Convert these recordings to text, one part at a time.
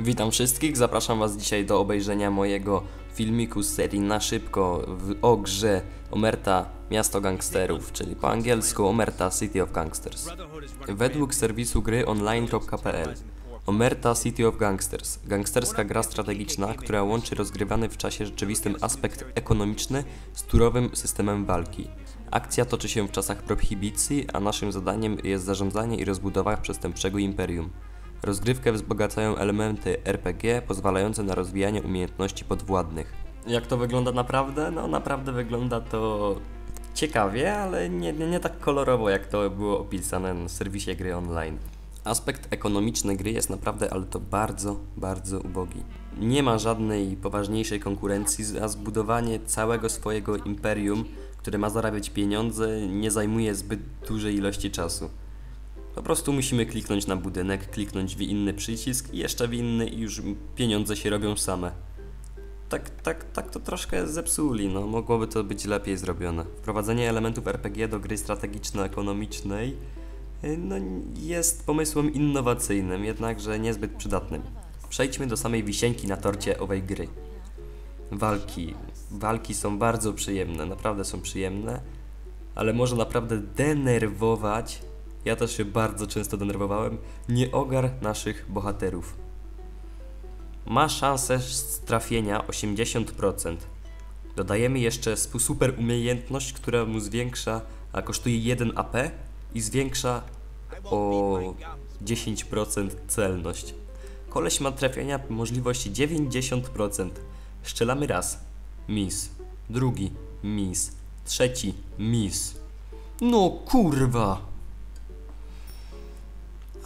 Witam wszystkich, zapraszam Was dzisiaj do obejrzenia mojego filmiku z serii Na Szybko w, o grze Omerta Miasto Gangsterów, czyli po angielsku Omerta City of Gangsters. Według serwisu gry online.pl Omerta City of Gangsters, gangsterska gra strategiczna, która łączy rozgrywany w czasie rzeczywistym aspekt ekonomiczny z turowym systemem walki. Akcja toczy się w czasach prohibicji, a naszym zadaniem jest zarządzanie i rozbudowa przestępczego imperium. Rozgrywkę wzbogacają elementy RPG pozwalające na rozwijanie umiejętności podwładnych. Jak to wygląda naprawdę? No naprawdę wygląda to ciekawie, ale nie, nie, nie tak kolorowo jak to było opisane na serwisie gry online. Aspekt ekonomiczny gry jest naprawdę, ale to bardzo, bardzo ubogi. Nie ma żadnej poważniejszej konkurencji, a zbudowanie całego swojego imperium, które ma zarabiać pieniądze, nie zajmuje zbyt dużej ilości czasu. Po prostu musimy kliknąć na budynek, kliknąć w inny przycisk i jeszcze w inny i już pieniądze się robią same. Tak, tak, tak to troszkę zepsuli, no mogłoby to być lepiej zrobione. Wprowadzenie elementów RPG do gry strategiczno-ekonomicznej y, no, jest pomysłem innowacyjnym, jednakże niezbyt przydatnym. Przejdźmy do samej wisienki na torcie owej gry. Walki. Walki są bardzo przyjemne, naprawdę są przyjemne, ale może naprawdę denerwować ja też się bardzo często denerwowałem, nie ogar naszych bohaterów. Ma szansę trafienia 80%. Dodajemy jeszcze super umiejętność, która mu zwiększa, a kosztuje 1 AP i zwiększa o 10% celność. Koleś ma trafienia możliwości 90%. Strzelamy raz. Miss. Drugi. Miss. Trzeci. Miss. No kurwa!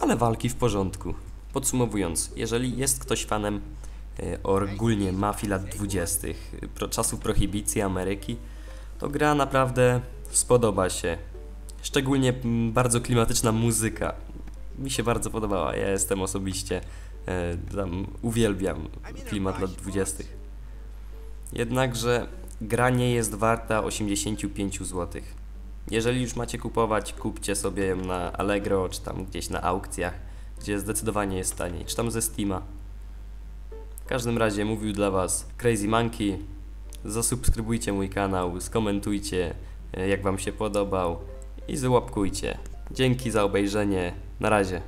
Ale walki w porządku. Podsumowując, jeżeli jest ktoś fanem e, ogólnie mafii lat 20., pro, czasów prohibicji Ameryki, to gra naprawdę spodoba się. Szczególnie bardzo klimatyczna muzyka. Mi się bardzo podobała. Ja jestem osobiście e, tam uwielbiam klimat lat 20. Jednakże gra nie jest warta 85 złotych. Jeżeli już macie kupować, kupcie sobie na Allegro, czy tam gdzieś na aukcjach, gdzie zdecydowanie jest taniej, czy tam ze Steama. W każdym razie mówił dla Was Crazy Monkey. Zasubskrybujcie mój kanał, skomentujcie e, jak Wam się podobał i załapkujcie. Dzięki za obejrzenie. Na razie.